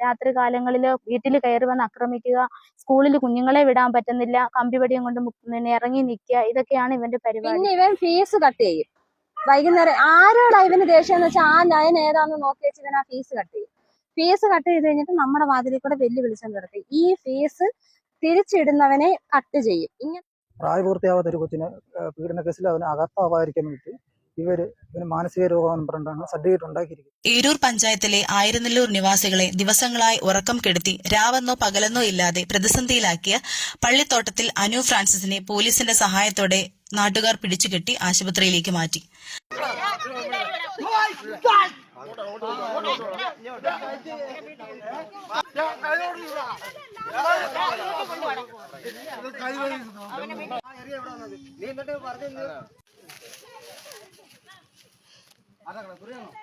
രാത്രി കാലങ്ങളിൽ വീട്ടിൽ കയറി വന്ന് ആക്രമിക്കുക സ്കൂളിൽ കുഞ്ഞുങ്ങളെ വിടാൻ പറ്റുന്നില്ല കമ്പിവടിയും കൊണ്ട് പിന്നെ ഇറങ്ങി നിൽക്കുക ഇതൊക്കെയാണ് ഇവന്റെ പരിപാടി. പിന്നെ ഇവൻ ഫീസ് കട്ട് ചെയ്യും. വൈകുന്നേരം ആരോടാ ഇവന് ദേഷ്യം എന്ന് വെച്ചാൽ ആ നയൻ ഏതാന്ന് നോക്കി വെച്ച് ഇവൻ ആ ഫീസ് കട്ട് ചെയ്യും. ഫീസ് കട്ട് ചെയ്ത് കഴിഞ്ഞിട്ട് നമ്മുടെ വാതിലിൽ കൂടെ വെല്ലു വിളിച്ചോണ്ട് കിടക്കും ഈ ഫീസ് തിരിച്ചിടുന്നവനെ കട്ട് ചെയ്യും. ഇങ്ങനെ പ്രായപൂർത്തിയാവാത്ത ഒരു കൊച്ചിന് പീഡന കേസിൽ അവന് അകത്താവാതിരിക്കാൻ വേണ്ടിയിട്ട് ഇവർ ഇവന് മാനസിക രോഗമെന്ന് പറഞ്ഞിട്ടാണ് സർട്ടിഫിക്കറ്റ് ഉണ്ടാക്കിയിരിക്കുന്നത്. ഏരൂർ പഞ്ചായത്തിലെ ആയിരനല്ലൂർ നിവാസികളെ ദിവസങ്ങളായി ഉറക്കം കെടുത്തി രാവെന്നോ പകലെന്നോ ഇല്ലാതെ പ്രതിസന്ധിയിലാക്കിയ പള്ളിത്തോട്ടത്തിൽ അനു ഫ്രാൻസിസിനെ പോലീസിന്റെ സഹായത്തോടെ നാട്ടുകാർ പിടിച്ചുകെട്ടി ആശുപത്രിയിലേക്ക് മാറ്റി. அதான் புரியணும்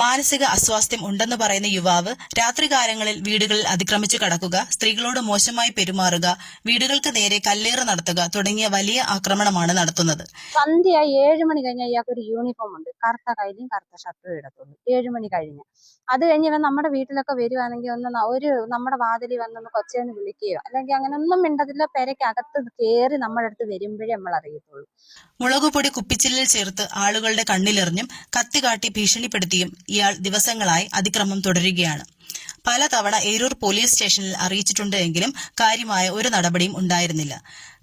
മാനസിക അസ്വാസ്ഥ്യം ഉണ്ടെന്ന് പറയുന്ന യുവാവ് രാത്രികാലങ്ങളിൽ വീടുകളിൽ അതിക്രമിച്ചു കടക്കുക സ്ത്രീകളോട് മോശമായി പെരുമാറുക വീടുകൾക്ക് നേരെ കല്ലേറ് നടത്തുക തുടങ്ങിയ വലിയ ആക്രമണമാണ് നടത്തുന്നത്. സന്ധ്യ ഏഴ് മണി കഴിഞ്ഞാൽ ഇയാൾക്ക് ഒരു യൂണിഫോം ഉണ്ട്. കറുത്ത കയ്യിലും കറുത്ത ഷർട്ടും ഇടത്തുള്ളൂ. ഏഴ് മണി കഴിഞ്ഞ്. അത് കഴിഞ്ഞ് ഇവൻ നമ്മുടെ വീട്ടിലൊക്കെ വരുവാണെങ്കിൽ ഒന്ന് ഒരു നമ്മുടെ വാതിലി വന്നൊന്ന് കൊച്ചേന്ന് വിളിക്കുകയോ അല്ലെങ്കിൽ അങ്ങനെ ഒന്നും മിണ്ടതില്ല പെരക്കകത്ത് കയറി നമ്മുടെ അടുത്ത് വരുമ്പോഴേ നമ്മൾ അറിയത്തുള്ളൂ. മുളകുപൊടി കുപ്പിച്ചില്ലിൽ ചേർത്ത് ആളുകളുടെ കണ്ണിലെറിഞ്ഞും കത്തി കാട്ടി ഭീഷണിപ്പെടുത്തിയും ഇയാൾ ദിവസങ്ങളായി അതിക്രമം തുടരുകയാണ്. പലതവണ ഏരൂർ പോലീസ് സ്റ്റേഷനിൽ അറിയിച്ചിട്ടുണ്ട് എങ്കിലും കാര്യമായ ഒരു നടപടിയും ഉണ്ടായിരുന്നില്ല.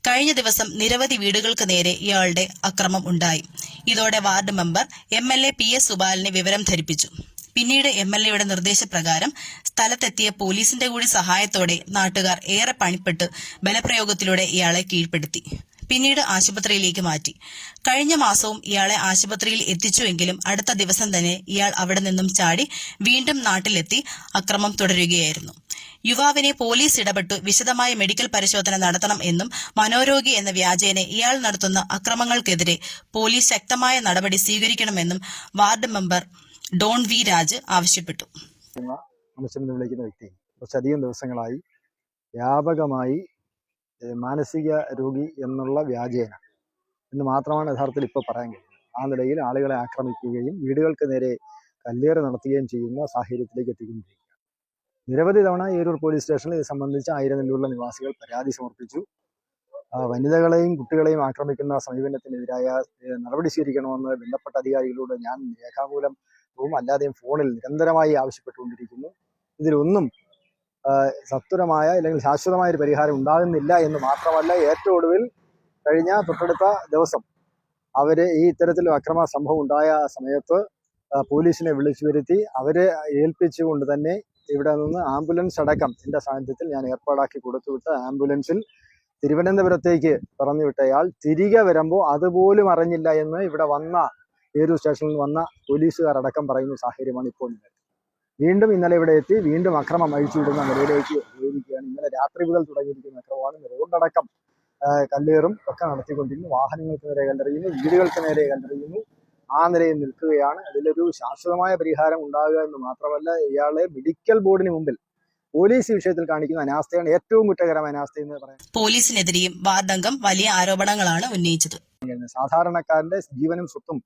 കഴിഞ്ഞ ദിവസം നിരവധി വീടുകൾക്ക് നേരെ ഇയാളുടെ അക്രമം ഉണ്ടായി. ഇതോടെ ward member M L A P S സുബാലിനെ വിവരം ധരിപ്പിച്ചു. പിന്നീട് എം എൽ എയുടെ നിർദ്ദേശപ്രകാരം സ്ഥലത്തെത്തിയ പോലീസിന്റെ കൂടി സഹായത്തോടെ നാട്ടുകാർ ഏറെ പണിപ്പെട്ട് ബലപ്രയോഗത്തിലൂടെ ഇയാളെ കീഴ്പ്പെടുത്തി. പിന്നീട് ആശുപത്രിയിലേക്ക് മാറ്റി. കഴിഞ്ഞ മാസവും ഇയാളെ ആശുപത്രിയിൽ എത്തിച്ചുവെങ്കിലും അടുത്ത ദിവസം തന്നെ ഇയാൾ അവിടെ നിന്നും ചാടി വീണ്ടും നാട്ടിലെത്തി അക്രമം തുടരുകയായിരുന്നു. യുവാവിനെ പോലീസ് ഇടപെട്ടു വിശദമായ മെഡിക്കൽ പരിശോധന നടത്തണം എന്നും മനോരോഗി എന്ന വ്യാജേനെ ഇയാൾ നടത്തുന്ന അക്രമങ്ങൾക്കെതിരെ പോലീസ് ശക്തമായ നടപടി സ്വീകരിക്കണമെന്നും ward member Don V Raj ആവശ്യപ്പെട്ടു. മനുഷ്യൻ വിളിക്കുന്ന വ്യക്തി. കുറച്ചധികം ദിവസങ്ങളായി വ്യാപകമായി മാനസിക രോഗി എന്നുള്ള വ്യാജേന. എന്ന് മാത്രമാണ് യഥാർത്ഥത്തിൽ ഇപ്പോൾ പറയാൻ കഴിയുന്നത്. ആ നിലയിൽ ആളുകളെ ആക്രമിക്കുകയും വീടുകൾക്ക് നേരെ കല്ലേറ് നടത്തുകയും ചെയ്യുന്ന സാഹചര്യത്തിലേക്ക് എത്തിക്കൊണ്ടിരിക്കുകയാണ്. നിരവധി തവണ ഏരൂർ പോലീസ് സ്റ്റേഷനിൽ ഇത് സംബന്ധിച്ച് ആയിരനെല്ലുള്ള നിവാസികൾ പരാതി സമർപ്പിച്ചു. വനിതകളെയും കുട്ടികളെയും ആക്രമിക്കുന്ന സമീപനത്തിനെതിരായ നടപടി സ്വീകരിക്കണമെന്ന് ബന്ധപ്പെട്ട അധികാരികളോട് ഞാൻ രേഖാമൂലം അല്ലാതെയും ഫോണിൽ നിരന്തരമായി ആവശ്യപ്പെട്ടുകൊണ്ടിരിക്കുന്നു. ഇതിലൊന്നും സത്വരമായ അല്ലെങ്കിൽ ശാശ്വതമായ ഒരു പരിഹാരം ഉണ്ടാകുന്നില്ല എന്ന് മാത്രമല്ല ഏറ്റവും ഒടുവിൽ കഴിഞ്ഞ തൊട്ടടുത്ത ദിവസം അവർ ഈ ഇത്തരത്തിൽ അക്രമ സംഭവം ഉണ്ടായ സമയത്ത് പോലീസിനെ വിളിച്ചു വരുത്തി അവരെ ഏൽപ്പിച്ചുകൊണ്ട് തന്നെ ഇവിടെ നിന്ന് ആംബുലൻസ് അടക്കം എന്റെ സാന്നിധ്യത്തിൽ ഞാൻ ഏർപ്പാടാക്കി കൊടുത്തുവിട്ട് ആംബുലൻസിൽ തിരുവനന്തപുരത്തേക്ക് പറഞ്ഞു വിട്ടയാൾ തിരികെ വരുമ്പോൾ അതുപോലും അറിഞ്ഞില്ല എന്ന് ഇവിടെ വന്ന ഏരൂർ സ്റ്റേഷനിൽ വന്ന പോലീസുകാരടക്കം പറയുന്ന സാഹചര്യമാണ് ഇപ്പോൾ നിലവിൽ. വീണ്ടും ഇന്നലെ ഇവിടെ എത്തി. വീണ്ടും അക്രമം അഴിച്ചുവിടുന്ന നിലയിലേക്ക് പോയിരിക്കുകയാണ്. ഇന്നലെ രാത്രി മുതൽ തുടങ്ങിയിരിക്കുന്ന അക്രമമാണ്. റോഡടക്കം കല്ലേറും ഒക്കെ നടത്തിക്കൊണ്ടിരുന്നു വാഹനങ്ങൾക്ക് നേരെ കല്ലെറിയുന്നു. വീടുകൾക്ക് നേരെ കല്ലെറിയുന്നു. ആ നിലയിൽ നിൽക്കുകയാണ്. അതിലൊരു ശാശ്വതമായ പരിഹാരം ഉണ്ടാകുക എന്ന് മാത്രമല്ല ഇയാളെ മെഡിക്കൽ ബോർഡിന് മുമ്പിൽ പോലീസ് വിഷയത്തിൽ കാണിക്കുന്ന അനാസ്ഥയാണ് ഏറ്റവും കുറ്റകരമായ അനാസ്ഥ എന്ന് പറയാം. പോലീസിനെതിരെയും വാർഡംഗം വലിയ ആരോപണങ്ങളാണ് ഉന്നയിച്ചത്. സാധാരണക്കാരന്റെ ജീവനും സ്വത്തും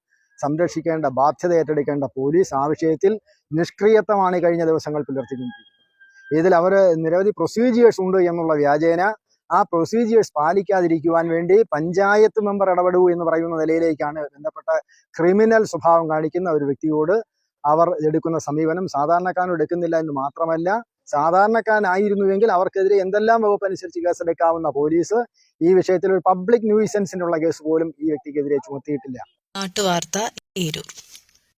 സംരക്ഷിക്കേണ്ട ബാധ്യത ഏറ്റെടുക്കേണ്ട പോലീസ് ആ വിഷയത്തിൽ നിഷ്ക്രിയത്വമാണ് കഴിഞ്ഞ ദിവസങ്ങൾ പുലർത്തിക്കൊണ്ടിരിക്കുന്നത്. ഇതിൽ അവർ നിരവധി പ്രൊസീജിയേഴ്സ് ഉണ്ട് എന്നുള്ള വ്യാജേന. ആ പ്രൊസീജിയേഴ്സ് പാലിക്കാതിരിക്കുവാൻ വേണ്ടി പഞ്ചായത്ത് മെമ്പർ ഇടപെടൂ എന്ന് പറയുന്ന നിലയിലേക്കാണ് ബന്ധപ്പെട്ട ക്രിമിനൽ സ്വഭാവം കാണിക്കുന്ന ഒരു വ്യക്തിയോട് അവർ എടുക്കുന്ന സമീപനം. സാധാരണക്കാരും എടുക്കുന്നില്ല എന്ന് മാത്രമല്ല സാധാരണക്കാരനായിരുന്നുവെങ്കിൽ അവർക്കെതിരെ എന്തെല്ലാം വകുപ്പ് അനുസരിച്ച് കേസെടുക്കാവുന്ന പോലീസ് ഈ വിഷയത്തിൽ ഒരു പബ്ലിക് ന്യൂയിസൻസിനുള്ള കേസ് പോലും ഈ വ്യക്തിക്കെതിരെ ചുമത്തിയിട്ടില്ല. നാട്ടുവാർത്ത ഏരൂർ